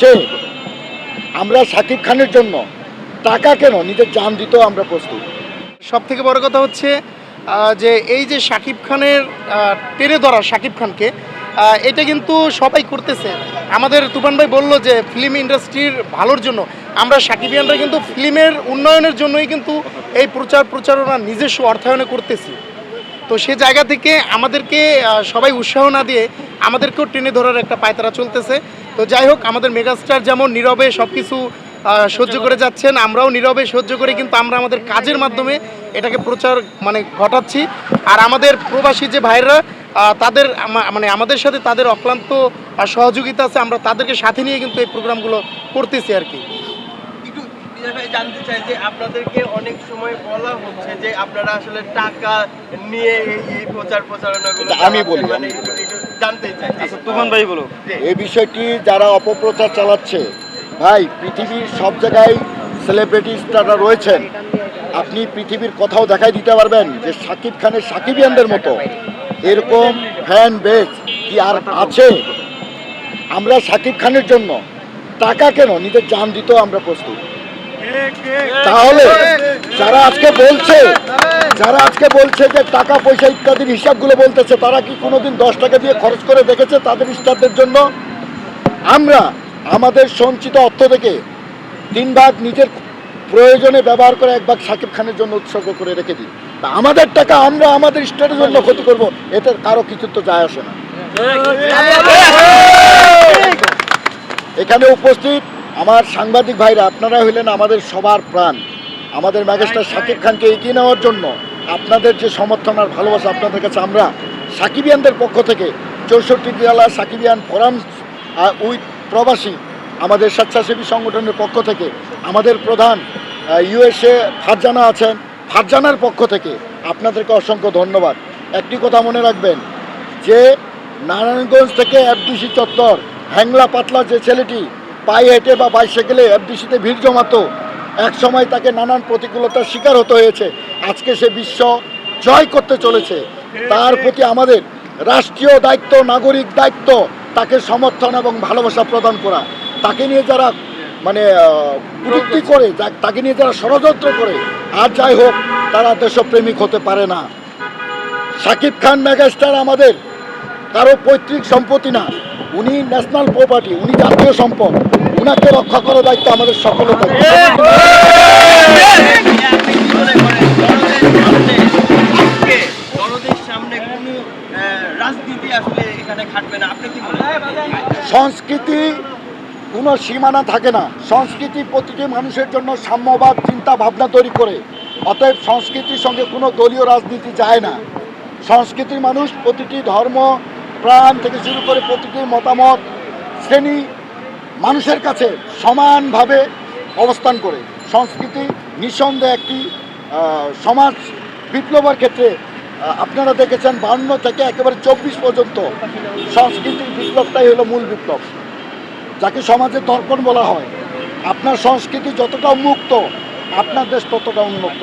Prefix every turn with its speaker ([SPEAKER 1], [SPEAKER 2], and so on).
[SPEAKER 1] সে আমরা সাকিব খানের জন্য টাকা কেন নিজের জান দিতেও আমরা প্রস্তুত?
[SPEAKER 2] সব থেকে বড় কথা হচ্ছে যে এই যে শাকিব খানের টেনে ধরা শাকিব খানকে এটা কিন্তু সবাই করতেছে। আমাদের তুফান ভাই বলল যে ফিল্ম ইন্ডাস্ট্রির ভালোর জন্য। আমরা সাকিবিয়ানরা কিন্তু ফিল্মের উন্নয়নের জন্যই কিন্তু এই প্রচার প্রচারণা নিজস্ব অর্থায়নে করতেছি। তো সে জায়গা থেকে আমাদেরকে সবাই উৎসাহ না দিয়ে আমাদেরকেও টেনে ধরার একটা পায়তারা চলতেছে। তো যাই হোক, আমাদের মেগাস্টার যেমন নীরবে সব কিছু সহ্য করে যাচ্ছেন, আমরাও নীরবে সহ্য করে, কিন্তু আমরা আমাদের কাজের মাধ্যমে এটাকে প্রচার মানে ঘটাচ্ছি। আর আমাদের প্রবাসী যে ভাইরা তাদের মানে আমাদের সাথে তাদের অক্লান্ত সহযোগিতা আছে, আমরা তাদেরকে সাথে নিয়ে কিন্তু এই প্রোগ্রামগুলো করতেছি আর কি।
[SPEAKER 3] বিজয় ভাই জানতে চাই যে আপনাদেরকে অনেক সময় বলা হচ্ছে যে আপনারা আসলে টাকা নিয়ে এই- প্রচার প্রচারণাগুলো
[SPEAKER 1] আমি বলি।
[SPEAKER 3] মানে
[SPEAKER 1] আমি
[SPEAKER 3] জানতে চাই। জি।
[SPEAKER 4] তুফান ভাই বলো।
[SPEAKER 1] এই বিষয়টি যারা অপপ্রচার চালাচ্ছে ভাই পৃথিবীর সব জায়গায় সেলিব্রিটি স্টাররা রয়েছেন। আপনি পৃথিবীর কোথাও দেখাই দিতে পারবেন যে সাকিব খানের সাকিবিয়ানদের মতো। এরকম ফ্যান বেস কি আর আছে? আমরা সাকিব খানের জন্য টাকা কেন? নিজের জান দিতেও আমরা প্রস্তুত। তাহলে যারা আজকে বলছে যারা আজকে বলছে যে টাকা পয়সা ইত্যাদির হিসাবগুলো বলতেছে তারা কি কোনোদিন দশ টাকা দিয়ে খরচ করে দেখেছে তাদের স্টারদের জন্য? আমরা আমাদের সঞ্চিত অর্থ থেকে তিন ভাগ নিজের প্রয়োজনে ব্যবহার করে এক ভাগ সাকিব খানের জন্য উৎসর্গ করে রেখে দিই। তা আমাদের টাকা আমরা আমাদের স্টারের জন্য ক্ষতি করব এতে কারও কিছু তো যায় আসে না। এখানে উপস্থিত আমার সাংবাদিক ভাইরা, আপনারা হইলেন আমাদের সবার প্রাণ। আমাদের ম্যাগেস্টার সাকিব খানকে এগিয়ে নেওয়ার জন্য আপনাদের যে সমর্থন আর ভালোবাসা আপনাদের কাছে আমরা সাকিবিয়ানদের পক্ষ থেকে, চৌষট্টি জেলা সাকিবিয়ান ফোরাম উইথ প্রবাসী, আমাদের স্বেচ্ছাসেবী সংগঠনের পক্ষ থেকে, আমাদের প্রধান ইউএসএ ফারজানা আছেন, ফারজানার পক্ষ থেকে আপনাদেরকে অসংখ্য ধন্যবাদ। একটি কথা মনে রাখবেন, যে নারায়ণগঞ্জ থেকে এফডিসি চত্বর, হ্যাংলা পাতলা যে ছেলেটি পায়ে হেঁটে বা বাইসাইকেলে এফডিসিতে ভিড় জমাতো এক সময় তাকে নানান প্রতিকূলতার শিকার হতে হয়েছে। আজকে সে বিশ্ব জয় করতে চলেছে। তার প্রতি আমাদের রাষ্ট্রীয় দায়িত্ব নাগরিক দায়িত্ব তাকে সমর্থন এবং ভালোবাসা প্রদান করা। তাকে নিয়ে যারা মানে আহ, করে তাকে নিয়ে যারা ষড়যন্ত্র করে আর যাই হোক তারা দেশপ্রেমিক হতে পারে না। সাকিব খান মেগাস্টার আমাদের কারও পৈতৃক সম্পত্তি না। উনি ন্যাশনাল প্রপার্টি উনি জাতীয় সম্পদ। উনাকে রক্ষা করার দায়িত্ব আমাদের সকলের সংস্কৃতি কোনো সীমানা থাকে না। সংস্কৃতি প্রতিটি মানুষের জন্য সাম্যবাদ, চিন্তা, ভাবনা তৈরি করে। অতএব সংস্কৃতির সঙ্গে কোনো দলীয় রাজনীতি যায় না। সংস্কৃতির মানুষ প্রতিটি ধর্ম, প্রাণ থেকে শুরু করে প্রতিটি মতামত, শ্রেণি মানুষের কাছে সমানভাবে অবস্থান করে। সংস্কৃতি নিঃসন্দেহে একটি সমাজ বিপ্লবের ক্ষেত্রে আপনারা দেখেছেন বান্ন থেকে একেবারে চব্বিশ পর্যন্ত সংস্কৃতির বিপ্লবটাই হলো মূল বিপ্লব। যাকে সমাজে দর্পণ বলা হয়। আপনার সংস্কৃতি যতটা মুক্ত আপনার দেশ ততটা উন্নত